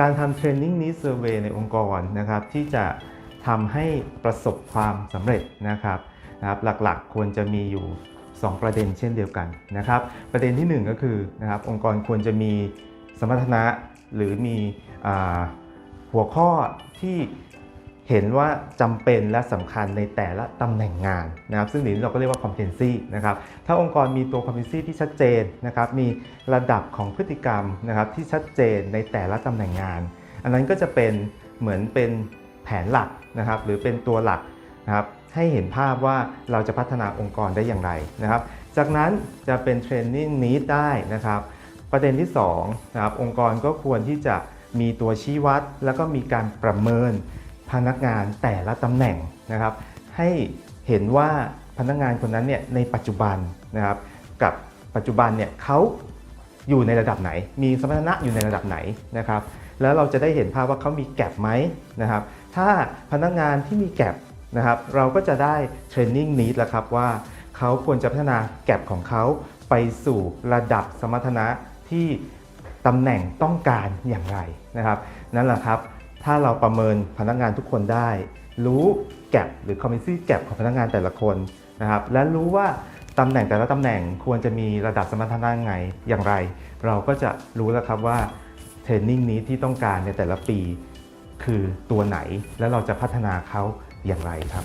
การทำ Training Need Survey ในองค์กรนะครับที่จะทำให้ประสบความสำเร็จนะครับนะครับหลักๆควรจะมีอยู่ 2 ประเด็นเช่นเดียวกันนะครับ ประเด็นทีหนึ่1 ก็คือนะครับองค์กรควรจะมีสมรรถนะหรือมีอหัวข้อที่ เห็นว่าจำเป็นและสำคัญในแต่ละตำแหน่งงานนะครับ ซึ่งนี้เราก็เรียกว่า competency นะครับ ถ้าองค์กรมีตัว competency ที่ชัดเจนนะครับ มีระดับของพฤติกรรมนะครับที่ชัดเจนในแต่ละตำแหน่งงาน อันนั้นก็จะเป็นเหมือนเป็นแผนหลักนะครับ หรือเป็นตัวหลักนะครับให้เห็นภาพว่าเราจะพัฒนาองค์กรได้อย่างไรนะครับ จากนั้นจะเป็นเทรนนิ่งนี้ได้นะครับ ประเด็นที่2นะครับองค์กรก็ควรที่จะมีตัวชี้วัด แล้วก็มีการประเมิน พนักงานแต่ละตำแหน่งนะครับ ให้เห็นว่าพนักงานคนนั้นเนี่ยในปัจจุบันนะครับกับปัจจุบันเนี่ยเขาอยู่ในระดับไหน มีสมรรถนะอยู่ในระดับไหนนะครับ แล้วเราจะได้เห็นภาพว่าเขามีแกลบไหมนะครับ ถ้าพนักงานที่มีแกลบนะครับ เราก็จะได้เทรนนิ่งนี้แล้วครับว่าเขาควรจะพัฒนาแกลบของเขาไปสู่ระดับสมรรถนะที่ตำแหน่งต้องการอย่างไรนะครับ นั่นแหละครับ ถ้าเราประเมินพนักงานทุกคนได้ รู้แกลบหรือคอมมิชชั่นแก็บของพนักงานแต่ละคนนะครับและรู้ว่าตำแหน่งแต่ละตำแหน่งควรจะมีระดับสมรรถนะไงอย่างไร เราก็จะรู้แล้วครับว่าเทรนนิ่งนี้ที่ต้องการในแต่ละปีคือตัวไหน และเราจะพัฒนาเขาอย่างไรครับ